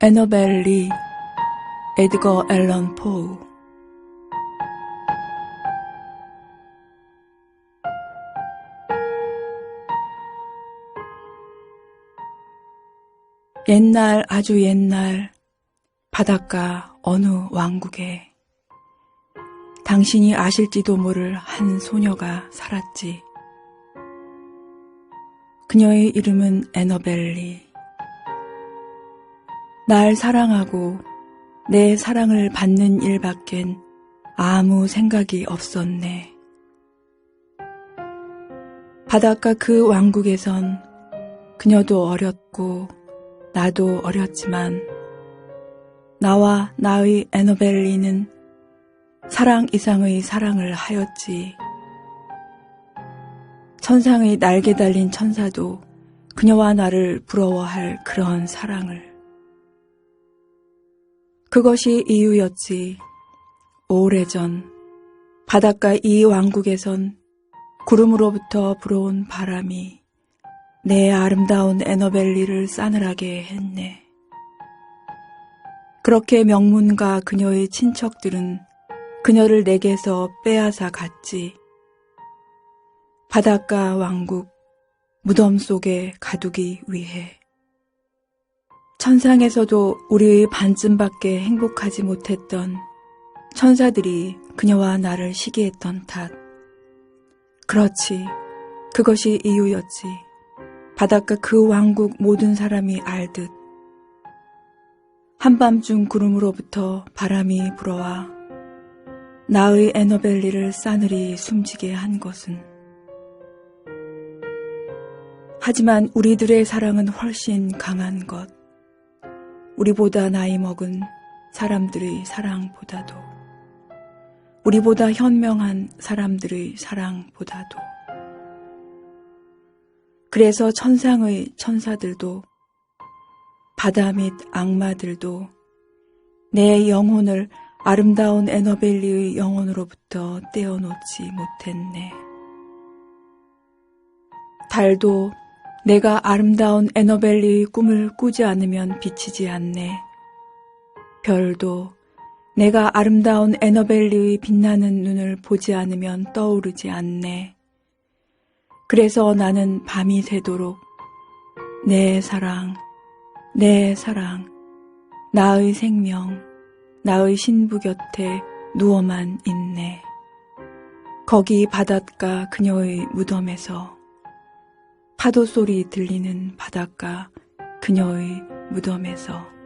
애너벨 리, 에드거 앨런 포우 옛날 아주 옛날 바닷가 어느 왕국에 당신이 아실지도 모를 한 소녀가 살았지. 그녀의 이름은 애너벨리. 날 사랑하고 내 사랑을 받는 일밖엔 아무 생각이 없었네. 바닷가 그 왕국에선 그녀도 어렸고 나도 어렸지만 나와 나의 애너벨리는 사랑 이상의 사랑을 하였지. 천상의 날개 달린 천사도 그녀와 나를 부러워할 그런 사랑을. 그것이 이유였지. 오래전 바닷가 이 왕국에선 구름으로부터 불어온 바람이 내 아름다운 에너벨리를 싸늘하게 했네. 그렇게 명문가 그녀의 친척들은 그녀를 내게서 빼앗아 갔지. 바닷가 왕국 무덤 속에 가두기 위해. 천상에서도 우리의 반쯤밖에 행복하지 못했던 천사들이 그녀와 나를 시기했던 탓. 그렇지. 그것이 이유였지. 바닷가 그 왕국 모든 사람이 알듯. 한밤중 구름으로부터 바람이 불어와 나의 에너벨리를 싸늘히 숨지게 한 것은 하지만 우리들의 사랑은 훨씬 강한 것. 우리보다 나이 먹은 사람들의 사랑보다도 우리보다 현명한 사람들의 사랑보다도 그래서 천상의 천사들도 바다 및 악마들도 내 영혼을 아름다운 에너벨리의 영혼으로부터 떼어놓지 못했네. 달도 내가 아름다운 에너벨리의 꿈을 꾸지 않으면 비치지 않네. 별도 내가 아름다운 에너벨리의 빛나는 눈을 보지 않으면 떠오르지 않네. 그래서 나는 밤이 새도록 내 사랑, 내 사랑, 나의 생명, 나의 신부 곁에 누워만 있네. 거기 바닷가 그녀의 무덤에서 파도 소리 들리는 바닷가 그녀의 무덤에서